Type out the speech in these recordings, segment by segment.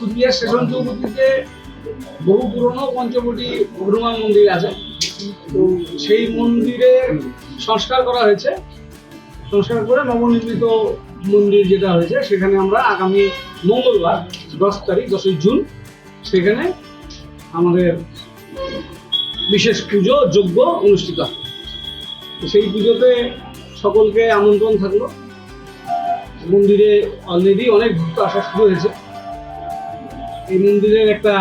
Cooch Behar station চৌপতিতে বহু পুরনো পঞ্চবটি হনুমান মন্দির আছে। তো সেই মন্দিরে সংস্কার করা হয়েছে। সংস্কার করে নবনির্মিত মন্দির যেটা হয়েছে, সেখানে আমরা আগামী মঙ্গলবার, দশ তারিখ, দশই জুন, সেখানে আমাদের বিশেষ পুজো যজ্ঞ অনুষ্ঠিত হয় সেই পুজোতে সকলকে আমন্ত্রণ থাকল। মন্দিরে অলরেডি অনেক ভক্ত আসা শুরু হয়েছে। এই মন্দিরের একটা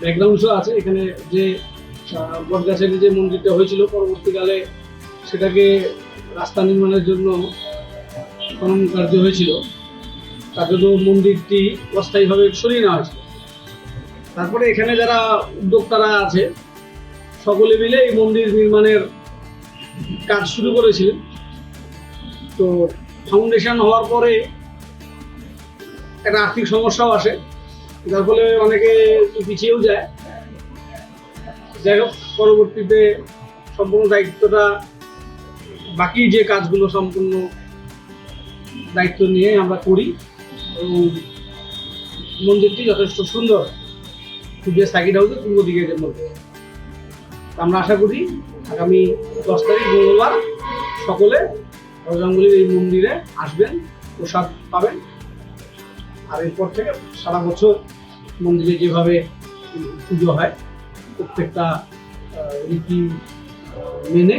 ব্যাকগ্রাউন্ড আছে। এখানে যে বটগাছের যে মন্দিরটা হয়েছিল পরবর্তীকালে, সেটাকে রাস্তা নির্মাণের জন্য খনন কার্য হয়েছিল। তাতে তো মন্দিরটি অস্থায়ীভাবে সরিয়ে নেওয়া হয়েছিল। তারপরে এখানে যারা উদ্যোক্তারা আছে, সকলে মিলে এই মন্দির নির্মাণের কাজ শুরু করেছিলেন তো ফাউন্ডেশন হওয়ার পরে একটা আর্থিক সমস্যাও আসে। যার ফলে অনেকে একটু পিছিয়েও যায়। যাই হোক, পরবর্তীতে সম্পূর্ণ দায়িত্বটা বাকি যে কাজগুলো সম্পূর্ণ দায়িত্ব নিয়ে আমরা করি। এবং মন্দিরটি যথেষ্ট সুন্দর। পূজা সাইকিট হাউসের পূর্ব দিকে যে মন্দির। আমরা আশা করি আগামী দশ তারিখ মঙ্গলবার সকলে রজাঙ্গুলির এই মন্দিরে আসবেন, প্রসাদ পাবেন। আর এরপর থেকে সারা বছর মন্দিরে যেভাবে পুজো হয় প্রত্যেকটা রীতি মেনে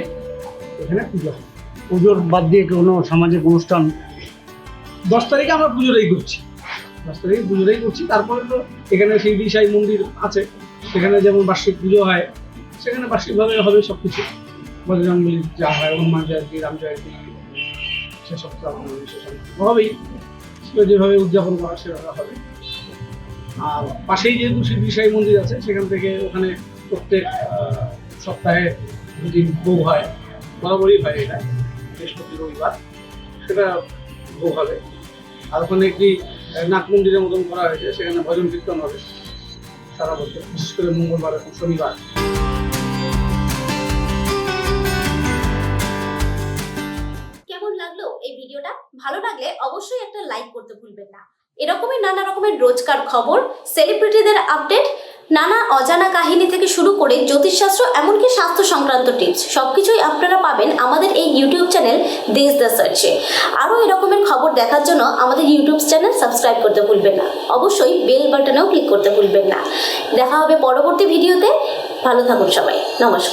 এখানে পুজো হয়। পুজোর বাদ দিয়ে কোনো সামাজিক অনুষ্ঠান? দশ তারিখে আমরা পুজোটাই করছি। দশ তারিখে পুজোটাই করছি। তারপরে তো এখানে সেই দিশাই মন্দির আছে। সেখানে যেমন বার্ষিক পুজো হয় সেখানে বার্ষিকভাবে হবে সব কিছু বজরঙ্গলি যা হয় হনুমান জয়ন্তী রাম জয়ন্তী সেসব তো আমাদের সেসব হবেই। যেভাবে উদযাপন করা সেভাবে হবে। আর পাশেই যেহেতু সেই দিশাই মন্দির আছে, সেখান থেকে ওখানে প্রত্যেক সপ্তাহে দুদিন ভোগ হয়। বরাবরই হয় এটা, বৃহস্পতি, রবিবার। সেটা ভোগ হবে। আর ওখানে একটি নাট মন্দিরের মতন করা হয়েছে, সেখানে ভজন কীর্তন হবে। সারা বছর, বিশেষ করে মঙ্গলবার এবং শনিবার। ভিডিওটা ভালো লাগলে অবশ্যই একটা লাইক করতে ভুলবেন না। এরকমই নানা রকমের রোজকার খবর সেলিব্রিটিদের আপডেট নানা অজানা কাহিনী থেকে শুরু করে জ্যোতিষশাস্ত্র, এমনকি স্বাস্থ্য সংক্রান্ত টিপস সব কিছুই আপনারা পাবেন আমাদের এই ইউটিউব চ্যানেল দেশ দ্য সার্চে আরও এরকমের খবর দেখার জন্য আমাদের ইউটিউব চ্যানেল সাবস্ক্রাইব করতে ভুলবেন না। অবশ্যই বেল বাটনেও ক্লিক করতে ভুলবেন না। দেখা হবে পরবর্তী ভিডিওতে ভালো থাকুন সবাই। নমস্কার।